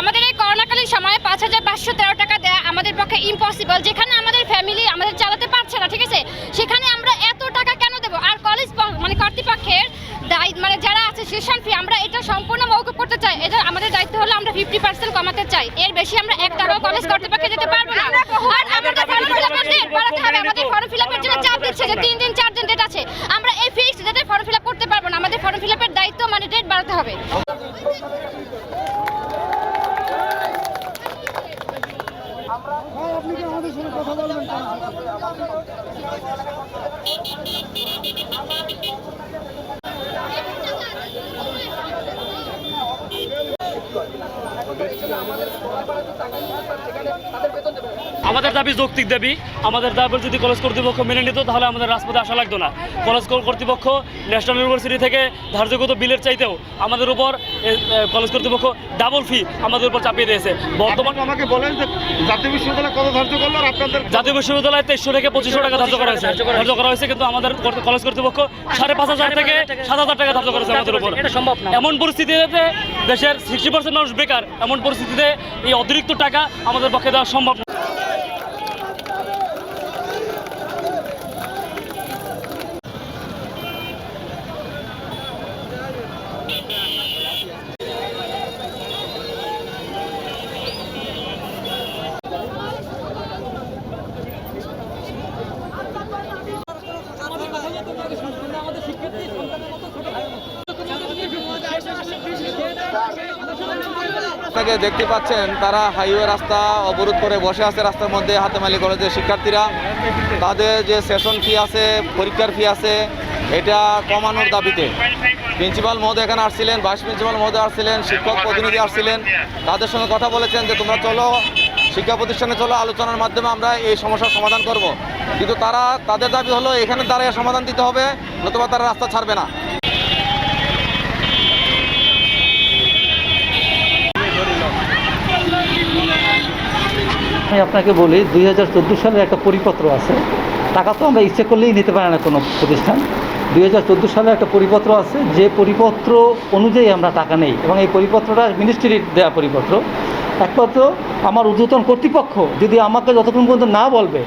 আমাদের এই করোনাকালীন সময়ে পাঁচ হাজার পাঁচশো তেরো টাকা দেওয়া আমাদের পক্ষে ইম্পসিবল যেখানে আমাদের ফ্যামিলি আমাদের চালাতে পারছে না, ঠিক আছে? সেখানে আমরা এত টাকা কেন দেবো? আর কলেজ মানে কর্তৃপক্ষের দায়ী মানে যারা আছে সেশন ফি আমরা এটা সম্পূর্ণ মৌকুব করতে চাই। এটা আমাদের দায়িত্ব হলো আমরা ফিফটি পার্সেন্ট কমাতে চাই। এর বেশি আমরা এক টাকাও কলেজ কর্তৃপক্ষে যেতে পারব বাড়াতে হবে। কথা বলবেন আমাদের দাবি যৌক্তিক দাবি। আমাদের দাবি যদি কলেজ কর্তৃপক্ষ মেনে নিত তাহলে আমাদের রাজপথে আসা লাগতো না। কলেজ কর্তৃপক্ষ ন্যাশনাল ইউনিভার্সিটি থেকে ধার্যগত বিলের চাইতেও আমাদের উপর কলেজ কর্তৃপক্ষ ডাবল ফি আমাদের উপর চাপিয়ে দিয়েছে। বর্তমান আমাকে বলেন যে জাতীয় বিশ্ববিদ্যালয় কত ধার্য করল আর আপনাদের জাতীয় বিশ্ববিদ্যালয়ে তেইশশো থেকে পঁচিশশো টাকা ধার্য করা হয়েছে। ধার্য করা হয়েছে। কিন্তু আমাদের কলেজ কর্তৃপক্ষ সাড়ে পাঁচ হাজার থেকে সাত হাজার টাকা ধার্য করেছে আমাদের উপর। সম্ভব এমন পরিস্থিতিতে দেশের সিক্সটি পার্সেন্ট মানুষ বেকার এমন পরিস্থিতিতে এই অতিরিক্ত টাকা আমাদের পক্ষে দেওয়া সম্ভব না আপনাকে দেখতে পাচ্ছেন, তারা হাইওয়ে রাস্তা অবরোধ করে বসে আছে রাস্তার মধ্যে হাতেমালি কলেজের শিক্ষার্থীরা। তাদের যে সেশন ফি আছে, পরীক্ষার ফি আছে, এটা কমানোর দাবিতে। প্রিন্সিপাল মহোদয় এখানে আসছিলেন, ভাইস প্রিন্সিপাল মহোদয় আসছিলেন, শিক্ষক প্রতিনিধি আসছিলেন। তাদের সঙ্গে কথা বলেছেন যে, তোমরা চলো, শিক্ষা প্রতিষ্ঠানে চলো, আলোচনার মাধ্যমে আমরা এই সমস্যার সমাধান করব। কিন্তু তারা, তাদের দাবি হলো, এখানে দাঁড়িয়ে সমাধান দিতে হবে, নতুবা তারা রাস্তা ছাড়বে না। আমি আপনাকে বলি, দুই হাজার চোদ্দ সালের একটা পরিপত্র আছে। টাকা তো আমরা ইচ্ছে করলেই নিতে পারি না কোনো প্রতিষ্ঠান। দুই হাজার চোদ্দ সালে একটা পরিপত্র আছে, যে পরিপত্র অনুযায়ী আমরা টাকা নেই এবং এই পরিপত্রটা মিনিস্ট্রির দেওয়া পরিপত্র। একমাত্র আমার ঊর্ধ্বতন কর্তৃপক্ষ যদি আমাকে যতক্ষণ পর্যন্ত না বলবে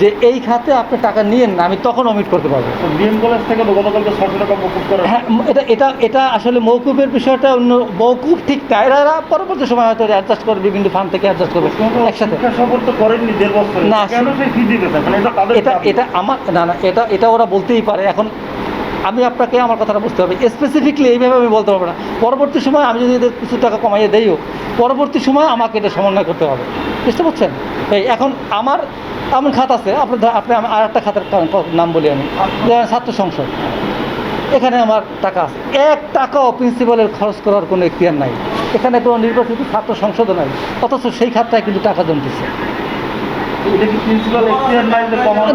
যে এই খাতে আপনি টাকা নিয়েন না আমি তখন অমিট করতে পারব। কলেজ থেকে গতকালকে ছশো টাকা করা হ্যাঁ এটা এটা এটা আসলে মৌকুফের বিষয়টা অন্য মৌকুফ ঠিক না এরা পরবর্তী সময় হয়তো অ্যাডজাস্ট করবে বিভিন্ন ফান্ড থেকে অ্যাডজাস্ট করবে একসাথে। করেননি দেড় বছর। না? মানে এটা এটা এটা আমার না না এটা এটা ওরা বলতেই পারে। এখন আমি আপনাকে আমার কথাটা বুঝতে হবে। স্পেসিফিকলি এইভাবে আমি বলতে পারব না। পরবর্তী সময় আমি যদি এদের কিছু টাকা কমাইয়ে দেইও পরবর্তী সময় আমাকে এটা সমন্বয় করতে হবে। বুঝতে পারছেন? এই এখন আমার এমন খাত আছে, আপনার আপনি আর একটা খাতের নাম বলি আমি। ছাত্র সংসদ। এখানে আমার টাকা আছে। এক টাকাও প্রিন্সিপালের খরচ করার কোনো ইতিহার নাই। এখানে কোনো নির্বাচিত ছাত্র সংসদও নাই। অথচ সেই খাতটায় কিন্তু টাকা জমতেছে।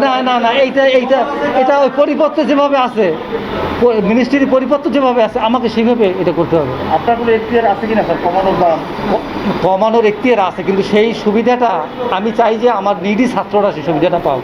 না না না এইটা এইটা এটা ওই পরিপত্র যেভাবে আছে মিনিস্ট্রির পরিপত্র যেভাবে আছে আমাকে সেইভাবে এটা করতে হবে। আপনার কোনো এখতিয়ার আছে কিনা স্যার কমানোর দাম কমানোর এখতিয়ার আছে কিন্তু সেই সুবিধাটা আমি চাই যে আমার নিডি ছাত্ররা সেই সুবিধাটা পাও